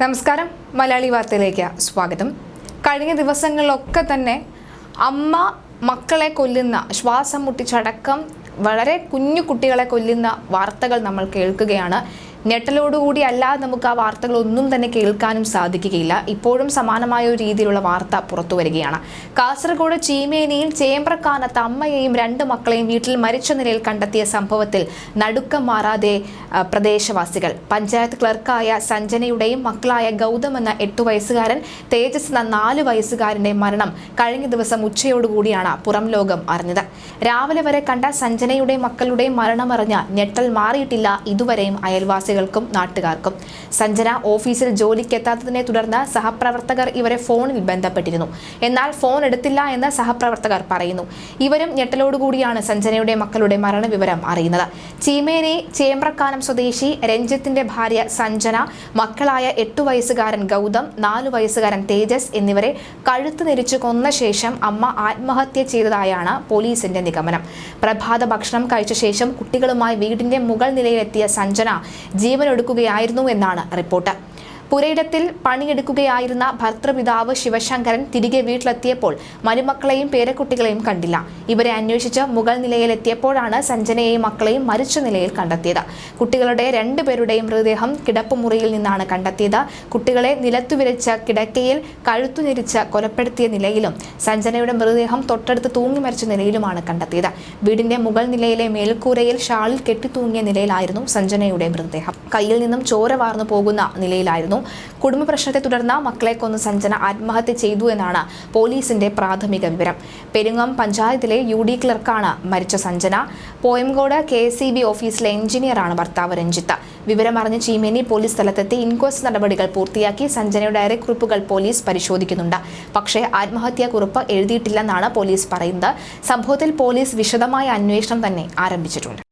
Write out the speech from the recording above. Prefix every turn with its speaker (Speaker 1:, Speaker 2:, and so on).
Speaker 1: നമസ്കാരം. മലയാളി വാർത്തയിലേക്ക് സ്വാഗതം. കഴിഞ്ഞ ദിവസങ്ങളിലൊക്കെ തന്നെ അമ്മ മക്കളെ കൊല്ലുന്ന ശ്വാസം മുട്ടിച്ചടക്കം വളരെ കുഞ്ഞു കുട്ടികളെ കൊല്ലുന്ന വാർത്തകൾ നമ്മൾ കേൾക്കുകയാണ്. ഞെട്ടലോടുകൂടി അല്ലാതെ നമുക്ക് ആ വാർത്തകളൊന്നും തന്നെ കേൾക്കാനും സാധിക്കുകയില്ല. ഇപ്പോഴും സമാനമായ ഒരു രീതിയിലുള്ള വാർത്ത പുറത്തു വരികയാണ്. കാസർഗോഡ് ചീമേനിയിൽ ചേമ്പ്രക്കാനത്ത് അമ്മയെയും രണ്ട് മക്കളെയും വീട്ടിൽ മരിച്ച നിലയിൽ കണ്ടെത്തിയ സംഭവത്തിൽ നടുക്കം മാറാതെ പ്രദേശവാസികൾ. പഞ്ചായത്ത് ക്ലർക്കായ സഞ്ജനയുടെയും മക്കളായ ഗൗതം എന്ന എട്ടു വയസ്സുകാരൻ തേജസ് എന്ന നാല് വയസ്സുകാരന്റെ മരണം കഴിഞ്ഞ ദിവസം ഉച്ചയോടുകൂടിയാണ് പുറം ലോകം അറിഞ്ഞത്. രാവിലെ വരെ കണ്ട സഞ്ജനയുടെയും മക്കളുടെയും മരണമറിഞ്ഞ ഞെട്ടൽ മാറിയിട്ടില്ല ഇതുവരെയും അയൽവാസികൾക്കും നാട്ടുകാർക്കും. സഞ്ജന ഓഫീസിൽ ജോലിക്കെത്താത്തതിനെ തുടർന്ന് സഹപ്രവർത്തകർ ഇവരെ ഫോണിൽ ബന്ധപ്പെട്ടിരുന്നു. എന്നാൽ ഫോൺ എടുത്തില്ല എന്ന് സഹപ്രവർത്തകർ പറയുന്നു. ഇവരും ഞെട്ടലോടുകൂടിയാണ് സഞ്ജനയുടെ മക്കളുടെ മരണവിവരം അറിയുന്നത്. ചീമേനി ചേമ്പ്രക്കാനം സ്വദേശി രഞ്ജിത്തിന്റെ ഭാര്യ സഞ്ജന മക്കളായ എട്ടു വയസ്സുകാരൻ ഗൗതം നാലു വയസ്സുകാരൻ തേജസ് എന്നിവരെ കഴുത്ത് നെരിച്ചു കൊന്ന ശേഷം അമ്മ ആത്മഹത്യ ചെയ്തതായാണ് പോലീസിന്റെ നിഗമനം. പ്രഭാത ഭക്ഷണം കഴിച്ച ശേഷം കുട്ടികളുമായി വീടിന്റെ മുകൾ നിലയിലെത്തിയ സഞ്ജന ജീവനൊടുക്കുകയായിരുന്നു എന്നാണ് റിപ്പോർട്ട്. പുരയിടത്തിൽ പണിയെടുക്കുകയായിരുന്ന ഭർത്തൃപിതാവ് ശിവശങ്കരൻ തിരികെ വീട്ടിലെത്തിയപ്പോൾ മരുമക്കളെയും പേരക്കുട്ടികളെയും കണ്ടില്ല. ഇവരെ അന്വേഷിച്ച് മുകൾ നിലയിലെത്തിയപ്പോഴാണ് സഞ്ജനയെയും മക്കളെയും മരിച്ച നിലയിൽ കണ്ടെത്തിയത്. കുട്ടികളുടെ രണ്ടുപേരുടെയും മൃതദേഹം കിടപ്പുമുറിയിൽ നിന്നാണ് കണ്ടെത്തിയത്. കുട്ടികളെ നിലത്തുവിരച്ച കിടക്കയിൽ കഴുത്തുനിരിച്ച് കൊലപ്പെടുത്തിയ നിലയിലും സഞ്ജനയുടെ മൃതദേഹം തൊട്ടടുത്ത് തൂങ്ങി മരിച്ച നിലയിലുമാണ് കണ്ടെത്തിയത്. വീടിന്റെ മുകൾ നിലയിലെ മേൽക്കൂരയിൽ ഷാളിൽ കെട്ടിത്തൂങ്ങിയ നിലയിലായിരുന്നു സഞ്ജനയുടെ മൃതദേഹം. കയ്യിൽ നിന്നും ചോര വാർന്നു പോകുന്ന നിലയിലായിരുന്നു കുടുംബ പ്രശ്നത്തെ തുടർന്ന് മക്കളെ കൊന്ന് സഞ്ജന ആത്മഹത്യ ചെയ്തു എന്നാണ് പോലീസിന്റെ പ്രാഥമിക വിവരം. പെരുങ്ങം പഞ്ചായത്തിലെ യു ഡി ക്ലർക്കാണ് മരിച്ച Sanjana. Poyamkode K S B ഓഫീസിലെ എഞ്ചിനീയറാണ് ഭർത്താവ് രഞ്ജിത്ത്. വിവരമറിഞ്ഞ് ചീമേനി പോലീസ് സ്ഥലത്തെത്തി ഇൻക്വസ്റ്റ് നടപടികൾ പൂർത്തിയാക്കി സഞ്ജനയുടെ അരക്കുറിപ്പുകൾ പോലീസ് പരിശോധിക്കുന്നുണ്ട്. പക്ഷേ ആത്മഹത്യാക്കുറിപ്പ് എഴുതിയിട്ടില്ലെന്നാണ് പോലീസ് പറയുന്നത്. സംഭവത്തിൽ പോലീസ് വിശദമായ അന്വേഷണം തന്നെ ആരംഭിച്ചിട്ടുണ്ട്.